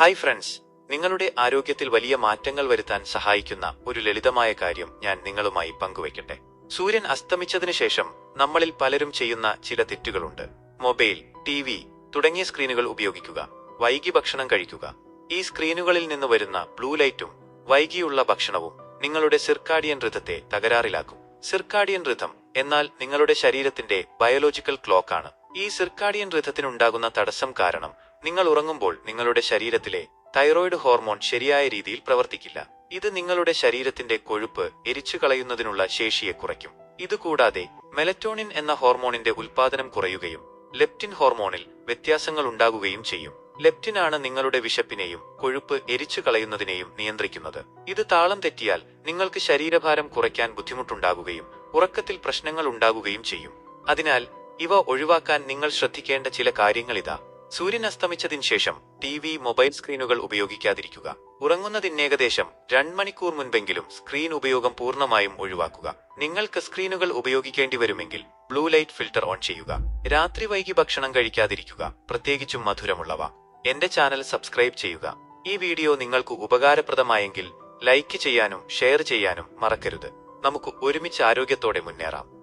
Hi friends. നിങ്ങളുടെ ആരോഗ്യത്തിൽ വലിയ മാറ്റങ്ങൾ വരുത്താൻ സഹായിക്കുന്ന ഒരു ലളിതമായ കാര്യം ഞാൻ നിങ്ങളുമായി പങ്കുവയ്ക്കട്ടെ. സൂര്യൻ അസ്തമിച്ചതിനു ശേഷം നമ്മളിൽ പലരും ചെയ്യുന്ന ചില തെറ്റുകളുണ്ട്. മൊബൈൽ ടി വി തുടങ്ങിയ സ്ക്രീനുകൾ ഉപയോഗിക്കുക. വൈകി ഭക്ഷണം കഴിക്കുക. ഈ സ്ക്രീനുകളിൽ നിന്ന് വരുന്ന ബ്ലൂ ലൈറ്റും വൈകിയുള്ള ഭക്ഷണവും നിങ്ങളുടെ സിർക്കാഡിയൻ ഋതത്തെ തകരാറിലാക്കും. സിർക്കാഡിയൻ ഋതം എന്നാൽ നിങ്ങളുടെ ശരീരത്തിന്റെ ബയോളജിക്കൽ ക്ലോക്കാണ് ഈ സിർക്കാഡിയൻ ഋതത്തിനുണ്ടാകുന്ന തടസ്സം കാരണം നിങ്ങൾ ഉറങ്ങുമ്പോൾ നിങ്ങളുടെ ശരീരത്തിലെ തൈറോയിഡ് ഹോർമോൺ ശരിയായ രീതിയിൽ പ്രവർത്തിക്കില്ല. ഇത് നിങ്ങളുടെ ശരീരത്തിന്റെ കൊഴുപ്പ് എരിച്ചു കളയുന്നതിനുള്ള ശേഷിയെ കുറയ്ക്കും. ഇതുകൂടാതെ മെലറ്റോണിൻ എന്ന ഹോർമോണിന്റെ ഉൽപാദനം കുറയുകയും ലെപ്റ്റിൻ ഹോർമോണിൽ വ്യത്യാസങ്ങൾ ഉണ്ടാകുകയും ചെയ്യും. ലെപ്റ്റിനാണ് നിങ്ങളുടെ വിശപ്പിനെയും കൊഴുപ്പ് എരിച്ചു കളയുന്നതിനെയും നിയന്ത്രിക്കുന്നത്. ഇത് താളം തെറ്റിയാൽ നിങ്ങൾക്ക് ശരീരഭാരം കുറയ്ക്കാൻ ബുദ്ധിമുട്ടുണ്ടാകുകയും ഉറക്കത്തിൽ പ്രശ്നങ്ങൾ ഉണ്ടാകുകയും ചെയ്യും. അതിനാൽ ഇവ ഒഴിവാക്കാൻ നിങ്ങൾ ശ്രദ്ധിക്കേണ്ട ചില കാര്യങ്ങളിതാ. സൂര്യൻ അസ്തമിച്ചതിന് ശേഷം ടി വി മൊബൈൽ സ്ക്രീനുകൾ ഉപയോഗിക്കാതിരിക്കുക. ഉറങ്ങുന്നതിന് ഏകദേശം രണ്ട് മണിക്കൂർ മുൻപെങ്കിലും സ്ക്രീൻ ഉപയോഗം പൂർണമായും ഒഴിവാക്കുക. നിങ്ങൾക്ക് സ്ക്രീനുകൾ ഉപയോഗിക്കേണ്ടി വരുമെങ്കിൽ ബ്ലൂ ലൈറ്റ് ഫിൽട്ടർ ഓൺ ചെയ്യുക. രാത്രി വൈകി ഭക്ഷണം കഴിക്കാതിരിക്കുക. പ്രത്യേകിച്ചും മധുരമുള്ളവ. എന്റെ ചാനൽ സബ്സ്ക്രൈബ് ചെയ്യുക. ഈ വീഡിയോ നിങ്ങൾക്ക് ഉപകാരപ്രദമായെങ്കിൽ ലൈക്ക് ചെയ്യാനും ഷെയർ ചെയ്യാനും മറക്കരുത്. നമുക്ക് ഒരുമിച്ച് ആരോഗ്യത്തോടെ മുന്നേറാം.